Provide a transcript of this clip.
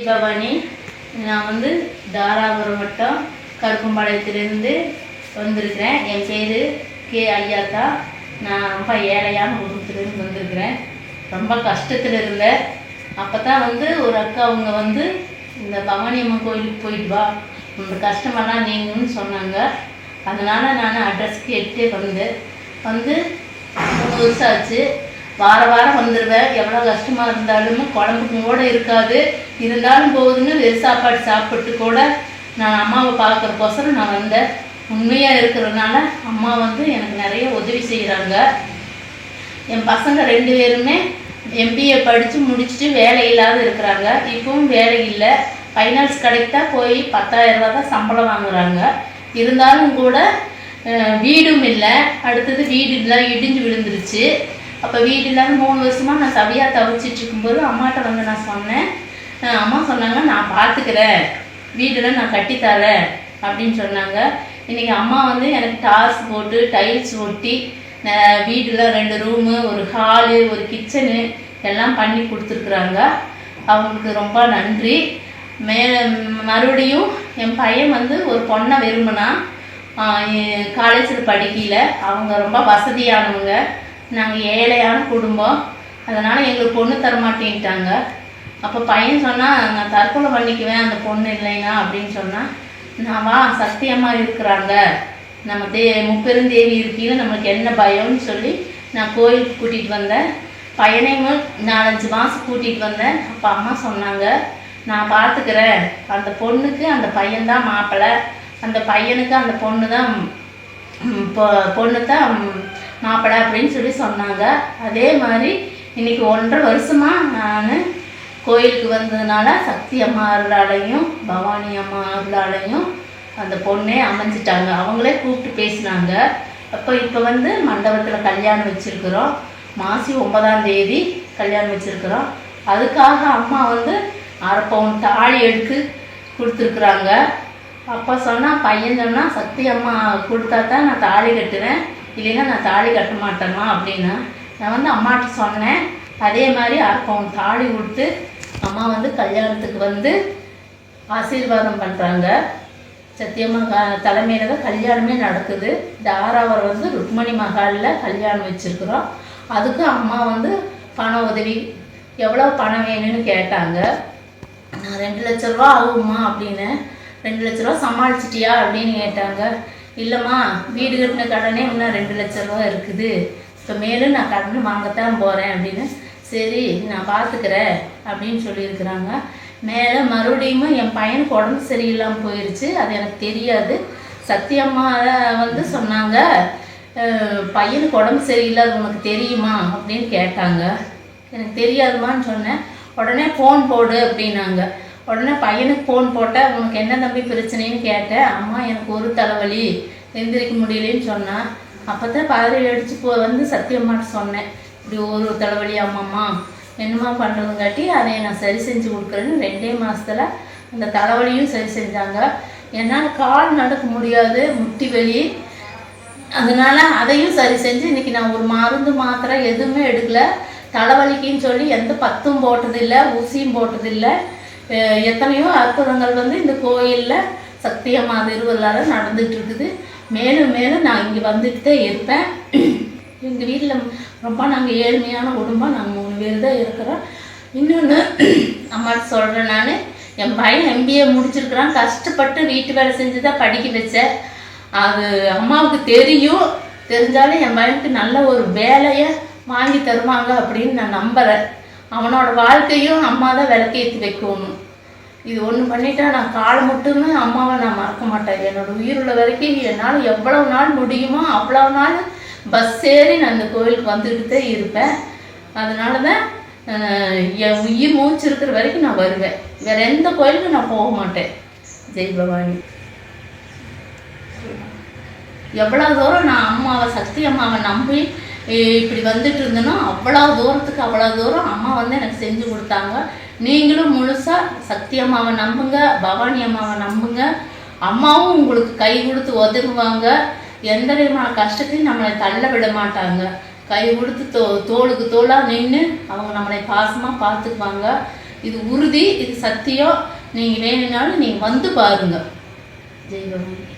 பவானி நான் வந்து தாராபுரம் வட்டம் கருப்பம்பாளையத்திலிருந்து வந்திருக்கிறேன். என் பேர் கே. ஐயாத்தா. நான் ரொம்ப ஏழையான குடும்பத்திலேருந்து வந்திருக்கிறேன். ரொம்ப கஷ்டத்தில் இருந்தேன். அப்போ தான் வந்து ஒரு அக்கா அவங்க வந்து இந்த பவானி அம்மன் கோயிலுக்கு போயிட்டு வா. உன்னோட கஷ்டமெல்லாம் நீங்கன்னு சொன்னாங்க. அதனால் நான் அட்ரஸ்க்கு எட்டே வந்தேன். வந்து மூணு வருஷம் ஆச்சு வார வாரம் வந்துடுவேன் எவ்வளோ கஷ்டமாக இருந்தாலும் குழம்புக்கு கூட இருக்காது. இருந்தாலும் போகுதுன்னு வெறு சாப்பாடு சாப்பிட்டு கூட நான் அம்மாவை பார்க்குறக்கோசரம் நான் வந்தேன். உண்மையாக இருக்கிறதுனால அம்மா வந்து எனக்கு நிறைய உதவி செய்கிறாங்க என் பசங்க ரெண்டு பேருமே எம்பிஏ படித்து முடிச்சுட்டு வேலை இல்லாத இருக்கிறாங்க. இப்பவும் வேலை இல்லை. ஃபைனான்ஸ் கடைக்கு தான் போய் பத்தாயிரரூபா தான் சம்பளம் வாங்குறாங்க. இருந்தாலும் கூட வீடும் இல்லை. அடுத்தது வீடு இல்லை இடிஞ்சு விழுந்துருச்சு. அப்போ வீடு இல்லாத மூணு வருஷமாக நான் தவியாக தவிச்சிட்டு இருக்கும்போது அம்மாட்ட வந்து நான் சொன்னேன். அம்மா சொன்னாங்க நான் பார்த்துக்கிறேன் வீடெல்லாம் நான் கட்டித்தரேன். அப்படின்னு சொன்னாங்க. இன்றைக்கி அம்மா வந்து எனக்கு டார்ஸ் போட்டு டைல்ஸ் ஒட்டி ந- வீடுல ரெண்டு ரூமு ஒரு ஹாலு ஒரு கிச்சனு எல்லாம் பண்ணி கொடுத்துருக்குறாங்க. அவங்களுக்கு ரொம்ப நன்றி. மே மறுபடியும் என் பையன் வந்து ஒரு பொண்ணை விரும்பினான். காலேஜில் படிக்கல. அவங்க ரொம்ப வசதியானவங்க. நாங்கள் ஏழையான குடும்பம். அதனால் எங்களுக்கு பொண்ணு தரமாட்டேன்ட்டாங்க. அப்போ பையன் சொன்னால் நான் தற்கொலை பண்ணிக்குவேன் அந்த பொண்ணு இல்லைனா அப்படின்னு சொன்னால் நான் வா சத்தியமாக இருக்கிறாங்க. நம்ம தே முப்பெருந்தேவி இருக்கையில் நம்மளுக்கு என்ன பயம்னு சொல்லி நான் கோயிலுக்கு கூட்டிகிட்டு வந்தேன். பையனையும் நாலஞ்சு மாதம் கூட்டிகிட்டு வந்தேன். அப்போ அம்மா சொன்னாங்க நான் பார்த்துக்கிறேன் அந்த பொண்ணுக்கு அந்த பையன்தான் மாப்பிள்ளை அந்த பையனுக்கு அந்த பொண்ணு தான் பொ- பொண்ணு தான் மாப்பிள்ளை அப்படின்னு சொல்லி சொன்னாங்க. அதே மாதிரி இன்னைக்கு ஒன்றரை வருஷமாக நான் கோயிலுக்கு வந்ததுனால சக்தி அம்மா அருளாலையும் பவானி அம்மா அருளாலையும் அந்த பொண்ணே அமைஞ்சிட்டாங்க. அவங்களே கூப்பிட்டு பேசினாங்க. அப்போ இப்போ வந்து மண்டபத்தில் கல்யாணம் வச்சுருக்குறோம். மாசி ஒன்பதாம் தேதி கல்யாணம் வச்சுருக்குறோம். அதுக்காக அம்மா வந்து அரை பவுன் தாலி எடுத்து கொடுத்துருக்குறாங்க. அப்போ சொன்னால் பையன் சொன்னால் சக்தி அம்மா கொடுத்தா தான் நான் தாலி கட்டுவேன். இல்லைன்னா நான் தாலி கட்ட மாட்டேம்மா அப்படின்னா நான் வந்து அம்மாட்ட சொன்னேன். அதே மாதிரி அரை தாலி கொடுத்து அம்மா வந்து கல்யாணத்துக்கு வந்து ஆசீர்வாதம் பண்ணுறாங்க சத்தியமாக தலைமையில் தான் கல்யாணமே நடக்குது. தாராவர் வந்து ருக்மணி மகாலில் கல்யாணம் வச்சுருக்குறோம். அதுக்கு அம்மா வந்து பண உதவி எவ்வளோ பணம் வேணும்னு கேட்டாங்க. நான் ரெண்டு லட்ச ரூபா ஆகுமா அப்படின்னு ரெண்டு லட்ச ரூபா சமாளிச்சிட்டியா அப்படின்னு கேட்டாங்க. இல்லைம்மா வீடு கட்டின கடனே இன்னும் ரெண்டு லட்ச ரூபா இருக்குது. இப்போ மேலும் நான் கடன் வாங்கத்தான் போகிறேன் அப்படின்னு. சரி நான் பார்த்துக்கிறேன் அப்படின்னு சொல்லியிருக்கிறாங்க. மேலே மறுபடியும் என் பையனுக்கு உடம்பு சரியில்லாமல் போயிடுச்சு அது எனக்கு தெரியாது. சத்தியம்மா வந்து சொன்னாங்க பையனுக்கு உடம்பு சரியில்லை அது உனக்கு தெரியுமா? அப்படின்னு கேட்டாங்க. எனக்கு தெரியாதுமான்னு சொன்னேன். உடனே ஃபோன் போடு அப்படின்னாங்க. உடனே பையனுக்கு ஃபோன் போட்டேன். உனக்கு என்ன தம்பி பிரச்சனைன்னு கேட்டேன். அம்மா எனக்கு ஒரு தலைவலி. எந்திரிக்க முடியலன்னு சொன்னான். அப்போ தான் பதறி அடித்து போ வந்து சத்தியம்மாட்ட சொன்னேன். இப்படி ஒரு தலைவலி அம்மாம்மா என்னம்மா பண்ணுறதுங்காட்டி அதை நான் சரி செஞ்சு கொடுக்குறேன்னு ரெண்டே மாதத்தில் அந்த தலைவலியும் சரி செஞ்சாங்க. என்னால் கால் நடக்க முடியாது முட்டி வலி. அதனால அதையும் சரி செஞ்சு இன்றைக்கி நான் ஒரு மருந்து மாத்திரை எதுவுமே எடுக்கலை. தலைவலிக்குன்னு சொல்லி எந்த பத்தும் போட்டதில்லை ஊசியும் போட்டதில்லை. எத்தனையோ அற்புதங்கள் வந்து இந்த கோயிலில் சக்தியம்மா திருவிழாவில் நடந்துட்டு இருக்குது மேலும் மேலும் நான் இங்கே வந்துட்டு தான் இருப்பேன். எங்கள் வீட்டில் ரொம்ப நாங்கள் ஏழ்மையான குடும்பம். நாங்கள் மூணு பேர் தான் இருக்கிறோம். இன்னொன்று அம்மாட்ட சொல்கிறேன் நான். என் பையன் எம்பிஏ முடிச்சிருக்கிறான். கஷ்டப்பட்டு வீட்டு வேலை செஞ்சு தான் படிக்க வச்சேன். அது அம்மாவுக்கு தெரியும். தெரிஞ்சாலும் என் பையனுக்கு நல்ல ஒரு வேலையை வாங்கி தருவாங்க அப்படின்னு நான் நம்புகிறேன் அவனோட வாழ்க்கையும் அம்மா தான் விளக்கேற்றி வைக்கணும். இது ஒன்று பண்ணிட்டா நான் காலம் மட்டுமே அம்மாவை நான் மறக்க மாட்டேன். என்னோட உயிர் உள்ள வரைக்கும் என்னால் எவ்வளவு நாள் முடியுமோ அவ்வளவு நாள் பஸ் ஏறி நான் இந்த கோயிலுக்கு வந்துட்டு தான் இருப்பேன். அதனால தான் என் உயிர் மூச்சு இருக்கிற வரைக்கும் நான் வருவேன். வேற எந்த கோயிலுக்கும் நான் போக மாட்டேன். ஜெய் பவானி எவ்வளோ தூரம் நான் அம்மாவை சக்தி அம்மாவை நம்பி இப்படி வந்துட்டு இருந்தேன்னா அவ்வளோ தூரத்துக்கு அவ்வளோ தூரம் அம்மா வந்து எனக்கு செஞ்சு கொடுத்தாங்க. நீங்களும் முழுசாக சக்தி அம்மாவை நம்புங்க பவானி அம்மாவை நம்புங்க. அம்மாவும் உங்களுக்கு கை கொடுத்து ஒதுங்குவாங்க. எந்த விதமான கஷ்டத்தையும் நம்மளை தள்ள விட மாட்டாங்க. கை கொடுத்து தோ தோளுக்கு தோளாக நின்று அவங்க நம்மளை பாசமாக பார்த்துக்குவாங்க. இது உறுதி இது சத்தியம். நீங்கள் வேணும்னாலும் நீங்கள் வந்து பாருங்கள் ஜெய் பவானி.